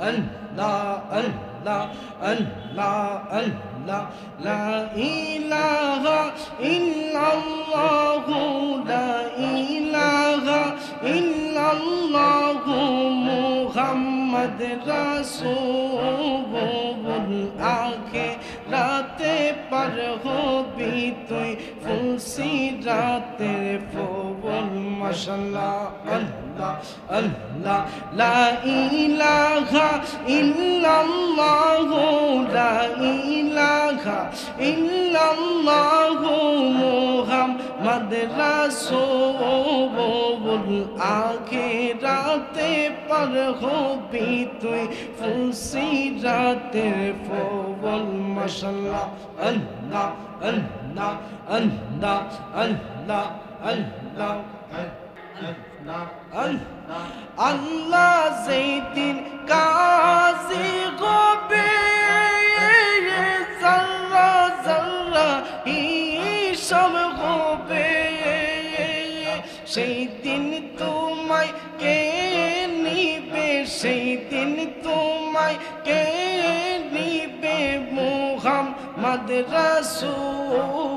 الله الله الله الله لا إله إلا الله لا إله إلا الله محمد رسول আখে রাতে পার হবি তুই ফুলসি রাতের ফুল মাশাল্লাহ আল্লাহ আল্লাহ, লা ইলাহা ইল্লাল্লাহু, লা ইলাহা ইল্লাল্লাহু মুহাম্মদ রাসূল আখিরাতে পার হবি তুই ফুলসি রাতের ফুল মাশাল্লাহ আল্লাহ আল্লাহ আল্লাহ আল্লাহ। আল্লাহ যেদিন কাজী হবে জাল্লা জাল্লা হিসাব হবে সেই দিন তোমায় কে নিবে, সেই দিন তোমায় কে নিবে? মোহাম্মদ রাসূল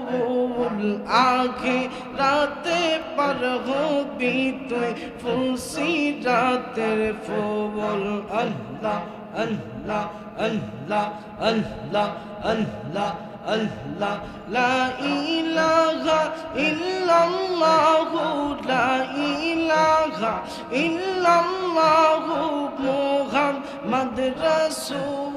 আগে রাতে পার হবি তুই ফুলসি রাতের ফুল আল্লাহ আল্লাহ আল্লাহ আল্লাহ আল্লাহ আল্লাহ। লা ইলাহা ইল্লাল্লাহু, লা ইলাহা ইল্লাল্লাহু মুহাম্মদ রাসূল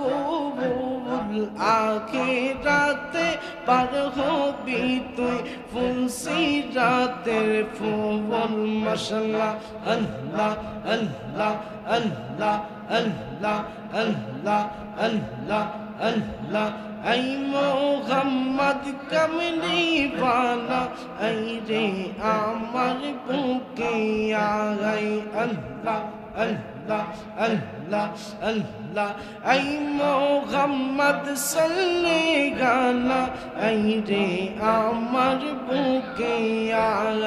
আখিরাতে পার হবি তুই। ফুলসি রাতের ফুবল মশলা। আল্লাহ Allah Allah Allah Allah Allah Allah. আই মোহাম্মদ কমলি বালা। আই রে আমার বুকে আই আল্লাহ আল্লাহ আল্লাহ আল্লাহ। আই মোহাম্মদ, সাল্লে গালা। আই রে আমার বুকে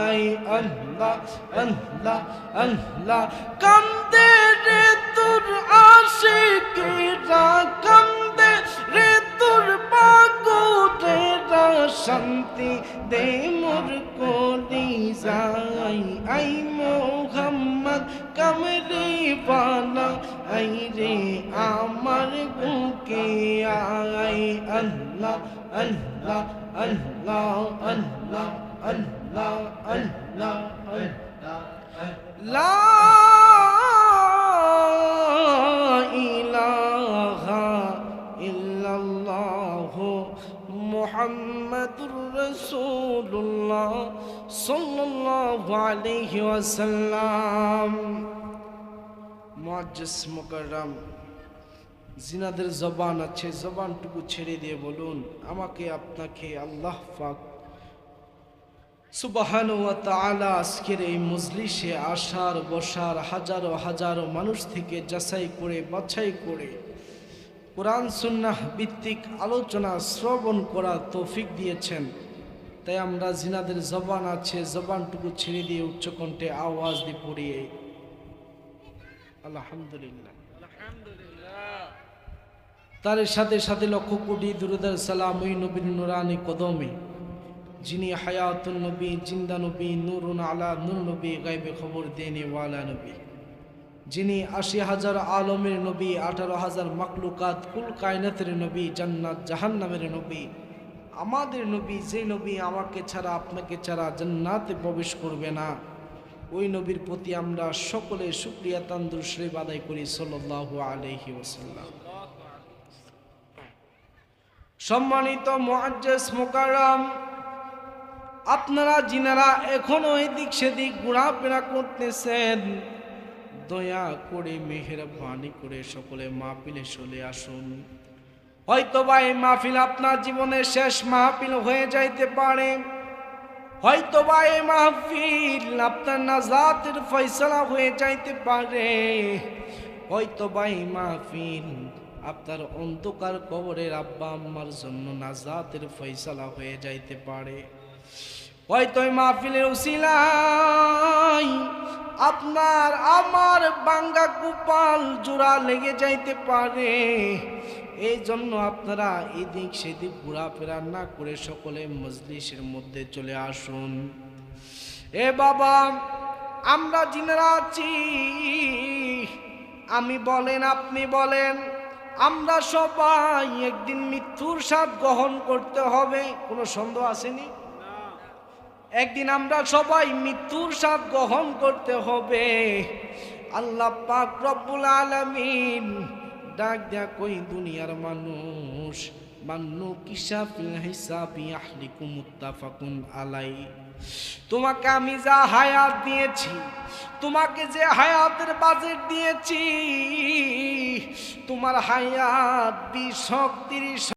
আই আল্লাহ আল্লাহ আল্লাহ। কান্দে রে তোর আশিকেরা, কান্দে রে তোর পাগলেরা। শান্তি দে মোর কোলি কামরে বালা আই রে আমার বুকে আই Allah Allah Allah Allah Allah Allah আল্লাহ লা ইলাহা ইল্লাল্লাহু মুহাম্মাদুর রাসূলুল্লাহ সাল্লাল্লাহু আলাইহি ওয়াসাল্লাম মুআজ্জিস মুকাররম জিনাদের জবান আছে, জবানটুকু ছেড়ে দিয়ে বলুন, আমাকে, আপনাকে আল্লাহ পাক সুবাহান তাআলা আজকের এই মজলিসে আসার, বসার, হাজারো হাজারো মানুষ থেকে যাচাই করে, বাছাই করে কোরআন, সুন্নাহ ভিত্তিক আলোচনা শ্রবণ করার তৌফিক দিয়েছেন। তাই আমরা জিনাদের জবান আছে, জবানটুকু ছেড়ে দিয়ে উচ্চকণ্ঠে আওয়াজ দিয়ে পড়িয়ে আলহামদুলিল্লাহ। তার সাথে সাথে লক্ষ কোটি দুরুদার সালাম ওই নবীন নুরানি কদমে যিনি হায়াতুল নবী জিন্দা নবী নুরুন আলা নূর নবী গাইবে খবর দেনে ওয়ালা নবী। যিনি আশি হাজার আলমের নবী আঠারো হাজার মাকলুকাত কুল কায়নাতের নবী জান্নাত জাহান্নামের নবী আমাদের নবী যে নবী আমাকে ছাড়া আপনাকে ছাড়া জান্নাতে প্রবেশ করবে না। ওই নবীর প্রতি আমরা সকলে শুক্রিয়া তান্দুর শরীফ আদায় করি সাল্লাল্লাহু আলাইহি ওয়াসাল্লাম। সম্মানিত মুআজ্জাজ মুকাররম, আপনারা যিনারা এখনও এদিক সেদিক ঘোরাফেরা করতেছেন, দয়া করে মেহেরবানি করে সকলে মাহফিলে চলে আসুন। হয়তো বা এই মাহফিল আপনার জীবনের শেষ মাহফিল হয়ে যাইতে পারে। হয়তো বা এই মাহফিল আপনার নাজাতের ফয়সলা হয়ে যাইতে পারে। হয়তো বা এই মাহফিল আপনার অন্ধকার কবরের আব্বা আম্মার জন্য নাজাতের ফয়সলা হয়ে যাইতে পারে। হয়তো মাহফিলের উসিলাই আপনার আমার বাঙ্গা গোপাল জোড়া লেগে যাইতে পারে। এই জন্য আপনারা এদিক সেদিক ঘোরাফেরা না করে সকলে মজলিসের মধ্যে চলে আসুন। এ বাবা, আমরা জিনারা আছি। আমি বলেন, আপনি বলেন, আমরা সবাই একদিন মৃত্যুর স্বাদ গ্রহণ করতে হবে, কোনো সন্দেহ আসেনি? একদিন আমরা সবাই মৃত্যুর স্বাদ গ্রহণ করতে হবে। আল্লাহ পাক রব্বুল আলামিন ডাক দেয়া কই দুনিয়ার মানুষ, মান্নু কিসা ফিল হিসাবি আলাই। তোমাকে আমি যা হায়াত দিয়েছি, তোমাকে যে হায়াতের বাজেট দিয়েছি, তোমার হায়াত বিশ তিরিশ